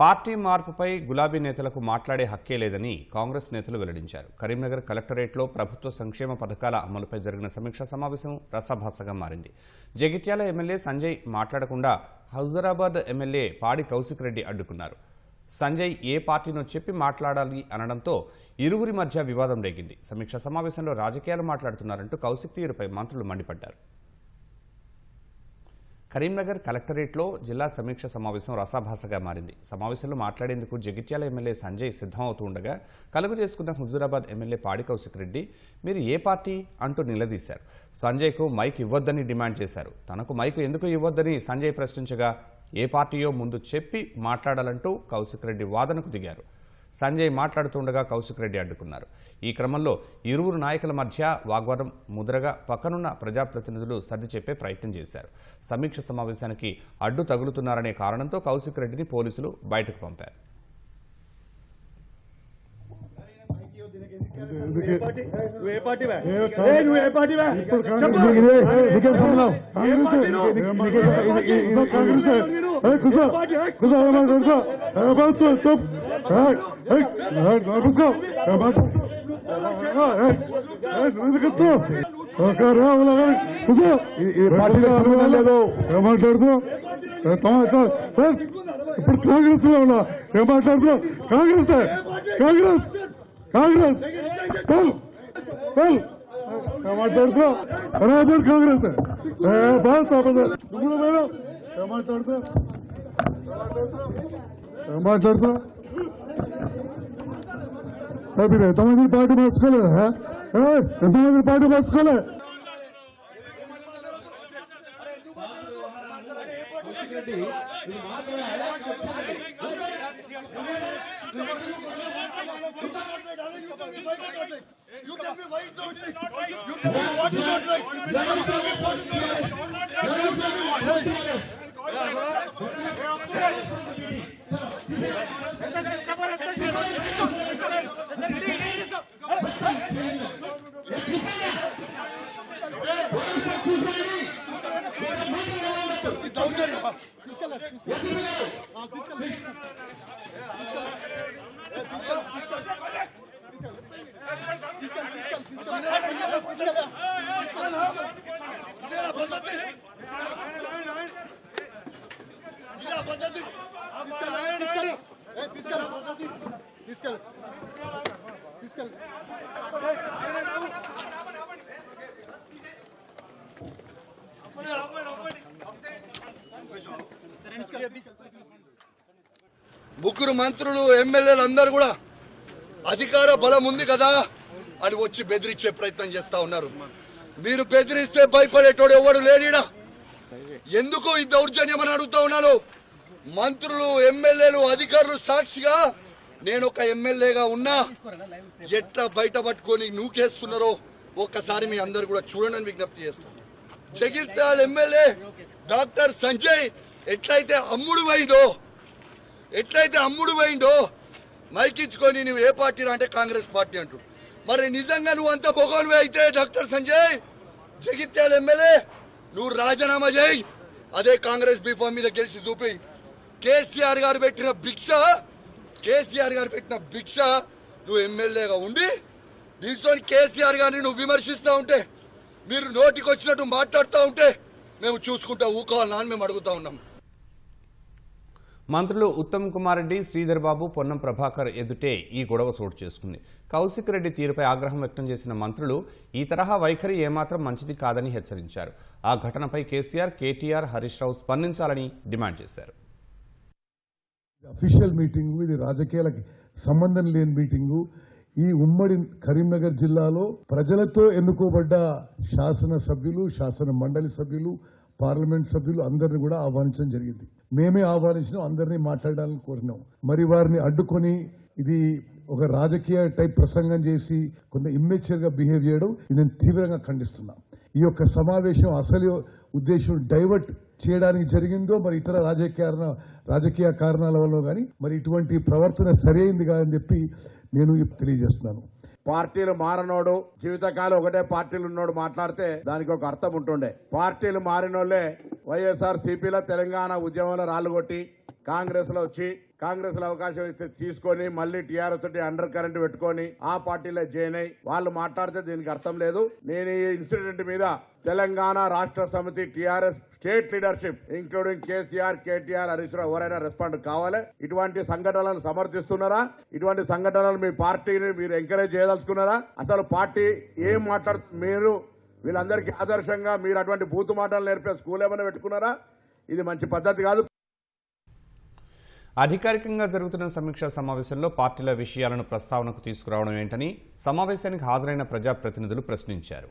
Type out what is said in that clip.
Party మార్పుపై గులాబీ నేతలకు మాట్లాడే హక్కే లేదని కాంగ్రెస్ నేతలు వెల్లడించారు. కరీంనగర్ కలెక్టరేట్లో ప్రభుత్వ సంక్షేమ పథకాల అమలుపై జరిగిన సమీక్షా సమావేశం రసభాసగా మారింది. జగిత్యాల ఎమ్మెల్యే సంజయ్ మాట్లాడకుండా హౌజరాబాద్ ఎమ్మెల్యే పాడి కౌశిక్ రెడ్డి అడ్డుకున్నారు. సంజయ్ ఏ పార్టీనో చెప్పి మాట్లాడాలి అనడంతో ఇరువురి మధ్య వివాదం రేగింది. సమీక్షా సమావేశంలో రాజకీయాలు మాట్లాడుతున్నారంటూ కౌశిక్ తీరుపై మంత్రులు మండిపడ్డారు. కరీంనగర్ కలెక్టరేట్లో జిల్లా సమీక్ష సమావేశం రసాభాసగా మారింది. సమావేశంలో మాట్లాడేందుకు జగిత్యాల ఎమ్మెల్యే సంజయ్ సిద్ధమవుతూ ఉండగా కలుగు చేసుకున్న హుజూరాబాద్ ఎమ్మెల్యే పాడి కౌశిక్ రెడ్డి మీరు ఏ పార్టీ అంటూ నిలదీశారు. సంజయ్కు మైక్ ఇవ్వొద్దని డిమాండ్ చేశారు. తనకు మైక్ ఎందుకు ఇవ్వొద్దని సంజయ్ ప్రశ్నించగా ఏ పార్టీయో ముందు చెప్పి మాట్లాడాలంటూ కౌశిక్ రెడ్డి వాదనకు దిగారు. సంజయ్ మాట్లాడుతుండగా కౌశిక్ రెడ్డి అడ్డుకున్నారు. ఈ క్రమంలో ఇరువురు నాయకుల మధ్య వాగ్వాదం ముద్రగా పక్కనున్న ప్రజాప్రతినిధులు సర్ది చెప్పే ప్రయత్నం చేశారు సమీక్ష సమావేశానికి అడ్డు తగులుతున్నారనే కారణంతో కౌశిక్ రెడ్డిని పోలీసులు బయటకు పంపారు నువ్వు ఏ పార్టీ నువ్వు? ఏ, కూర్చో. పార్టీ? కూర్చో, ఏ మాట కూర్చో. ఏ కూర్చో, చెప్. ఏ, ఏ, ఏ, ఏ, కూర్చో. ఏ మాట. ఏ, ఏ, నువ్వు ఎందుకు ఎత్తావు? ఒక రావుల గారి, కూర్చో. ఈ- ఈ పార్టీలో సంబంధం లేదు ఏం మాట్లాడుతున్నావు ఏ, తమ- తమ- ఏ, ఇప్పుడు కాంగ్రెస్ లో ఉన్నా ఏం మాట్లాడుతున్నావు కాంగ్రెస్ కాంగ్రెస్ కాంగ్రెస్ చల్ చల్ ఏం మాట్లాడుతున్నావు బరాబర్ కాంగ్రెస్ ఏ, బాగా సాపద నువ్వు కూడా పోయినావు. ఏం మాట్లాడుతున్నావు ఏం మాట్లాడుతున్నావు ఏ, మీరు ఎంతమంది పార్టీ మార్చుకోలేదా ఏ, ఎంతమంది పార్టీ మార్చుకోలే You? Dikkat dikkat dikkat. ముగ్గురు మంత్రులు ఎమ్మెల్యేలు అందరూ కూడా అధికార బలం ఉంది కదా అని వచ్చి బెదిరించే ప్రయత్నం చేస్తా ఉన్నారు. మీరు బెదిరిస్తే భయపడేటోడు ఎవడు లేడీడా? ఎందుకు ఈ దౌర్జన్యం అని అడుగుతా ఉన్నాను? మంత్రులు ఎమ్మెల్యేలు అధికారులు సాక్షిగా నేను ఒక ఎమ్మెల్యేగా ఉన్నా ఎట్లా బయట పట్టుకొని నూకేస్తున్నారో ఒక్కసారి మీ అందరు కూడా చూడండి విజ్ఞప్తి చేస్తాను జగిత్యాల ఎమ్మెల్యే డాక్టర్ సంజయ్ ఎట్లయితే అమ్ముడు వైదో ఎట్లయితే అమ్ముడు పోయిందో మైకిచ్చుకొని నువ్వు ఏ పార్టీ అంటే కాంగ్రెస్ పార్టీ అంటూ. మరి నిజంగా నువ్వు అంత పొగోనివే అయితే డాక్టర్ సంజయ్? జగిత్యాల ఎమ్మెల్యే నువ్వు రాజీనామా చేయి. అదే కాంగ్రెస్ బీఫామ్ మీద గెలిచి చూపి. కేసీఆర్ గారు పెట్టిన భిక్ష కేసీఆర్ గారు పెట్టిన భిక్ష నువ్వు ఎమ్మెల్యేగా ఉండి దీంతో కేసీఆర్ గారిని నువ్వు విమర్శిస్తూ ఉంటే మీరు నోటికి వచ్చినట్టు మాట్లాడుతూ ఉంటే మేము చూసుకుంటా ఊకోవాలని మేము అడుగుతా ఉన్నాం. మంత్రులు ఉత్తమ్ కుమార్ రెడ్డి శ్రీధర్ బాబు పొన్నం ప్రభాకర్ ఎదుటే ఈ గొడవ చోటు చేసుకుంది. కౌశిక్ రెడ్డి తీరుపై ఆగ్రహం వ్యక్తం చేసిన మంత్రులు ఈ తరహా వైఖరి ఏమాత్రం మంచిది కాదని హెచ్చరించారు. ఆ ఘటనపై కేసీఆర్ కేటీఆర్ హరీష్ రావు స్పందించాలని డిమాండ్ చేశారు. అఫీషియల్ మీటింగు ఇది రాజకీయాలకి సంబంధం లేని మీటింగు. ఈ ఉమ్మడి కరీంనగర్ జిల్లాలో ప్రజలతో ఎన్నుకోబడ్డ శాసన సభ్యులు శాసన మండలి సభ్యులు పార్లమెంట్ సభ్యులు అందరిని కూడా ఆహ్వానించడం జరిగింది. మేమే ఆహ్వానించినాం అందరినీ మాట్లాడాలని కోరినాం. మరి వారిని అడ్డుకొని ఇది ఒక రాజకీయ టైప్ ప్రసంగం చేసి కొంత ఇమ్మెచ్యూర్గా బిహేవ్ చేయడం ఇది నేను తీవ్రంగా ఖండిస్తున్నా. ఈ యొక్క సమావేశం అసలు ఉద్దేశం డైవర్ట్ చేయడానికి జరిగిందో మరి ఇతర రాజకీయ రాజకీయ కారణాల వల్ల కానీ మరి ఇటువంటి ప్రవర్తన సరైంది కాదని చెప్పి నేను తెలియజేస్తున్నాను. పార్టీలు మారనోడు జీవితకాలం ఒకటే పార్టీలు ఉన్నోడు మాట్లాడితే దానికి ఒక అర్థం ఉంటుండే. పార్టీలు మారినోళ్ళే వైఎస్ఆర్ సిపిలో తెలంగాణ ఉద్యమంలో రాళ్ళు కొట్టి కాంగ్రెస్లో వచ్చి కాంగ్రెస్లో అవకాశం ఇస్తే తీసుకొని మళ్ళీ టీఆర్ఎస్ తోటి అండర్ కరెంట్ పెట్టుకొని ఆ పార్టీలో జాయిన్ అయి వాళ్ళు మాట్లాడితే దీనికి అర్థం లేదు. నేను ఈ ఇన్సిడెంట్ మీద Telangana Rashtra Samithi TRS state leadership including KCR KTR Harish Rao ఎవరైనా రెస్పాండ్ కావాలి. ఇటువంటి సంఘటనలను సమర్థిస్తున్నారా? ఇటువంటి సంఘటనలు మీ పార్టీని మీరు ఎంకరేజ్ చేయదలుచుకున్నారా? అసలు పార్టీ ఏం మాట్లాడు మీరు వీళ్ళందరికీ ఆదర్శంగా మీరు అటువంటి బూతు మాటలు నేర్పే స్కూల్ ఏమైనా పెట్టుకున్నారా? ఇది మంచి పద్ధతి కాదు. అధికారికంగా జరుగుతున్న సమీక్షా సమావేశంలో పార్టీల విషయాలను ప్రస్తావనకు తీసుకురావడం ఏంటని సమావేశానికి హాజరైన ప్రజాప్రతినిధులు ప్రశ్నించారు.